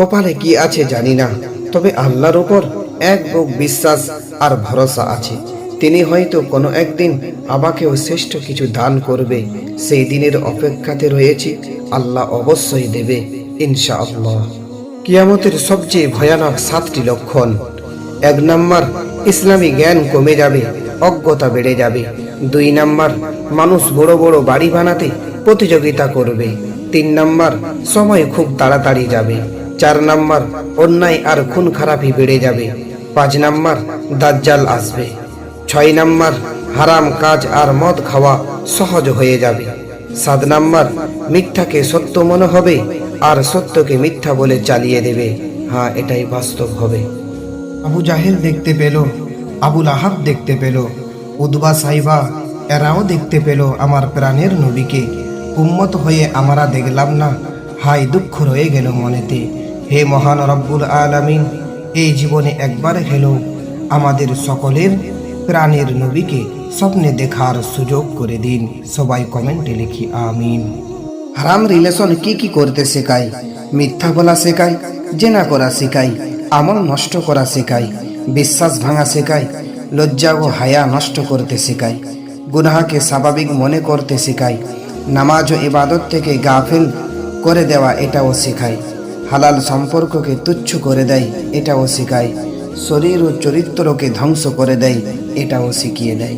কপালে কি আছে জানি না, তবে আল্লাহর উপর এক বুক বিশ্বাস আর ভরসা আছে। তিনি হয়তো কোনো একদিন আমাকেও শ্রেষ্ঠ কিছু দান করবে, সেই দিনের অপেক্ষাতে রয়েছি, আল্লাহ অবশ্যই দেবে, ইনশাআল্লাহ। কিয়ামতের সবচেয়ে ভয়ানক সাতটি লক্ষণ। এক নম্বর, ইসলামী জ্ঞান কমে যাবে, অজ্ঞতা বেড়ে যাবে। দুই নম্বর, মানুষ বড় বড় বাড়ি বানাতে প্রতিযোগিতা করবে। তিন নম্বর, সময় খুব তাড়াতাড়ি যাবে। চার নম্বর, অন্যায় আর খুন খারাপি বেড়ে যাবে। পাঁচ নম্বর, দাজ্জাল আসবে। ছয় নম্বর, হারাম কাজ আর মদ খাওয়া সহজ হয়ে যাবে। সাত নম্বর, মিথ্যাকে সত্য মনে হবে আর সত্যকে মিথ্যা বলে চালিয়ে দেবে। হ্যাঁ এটাই বাস্তব হবে। আবু জাহেল দেখতে পেল, আবুল আহাব দেখতে পেল, উদ্বা সাইবা এরাও দেখতে পেল আমার প্রাণের নবীকে। উম্মত হয়ে আমরা দেখলাম না হাই দুঃখ রয়ে গেল মনেতে। হে মহান রব্বুল আলামিন, এই জীবনে একবার হেলো আমাদের সকলের প্রাণের নবীকে স্বপ্নে দেখার সুযোগ করে দিন। সবাই কমেন্টে লিখি, আমিন। হারাম রিলেশন কি কি করতে শেখায়? মিথ্যা বলা শেখায়, জেনা করা শেখায়, আমল নষ্ট করা শেখায়, বিশ্বাস ভাঙা শেখায়, লজ্জা ও হায়া নষ্ট করতে শেখায়, গুনাহাকে স্বাভাবিক মনে করতে শেখায়, নামাজ ও ইবাদত থেকে গাফিল করে দেওয়া এটাও শেখায়। হালাল সম্পর্ককে তুচ্ছ করে দেয়, এটাও শিখায়। শরীর ও চরিত্রকে ধ্বংস করে দেয়, এটাও শিখিয়ে দেয়।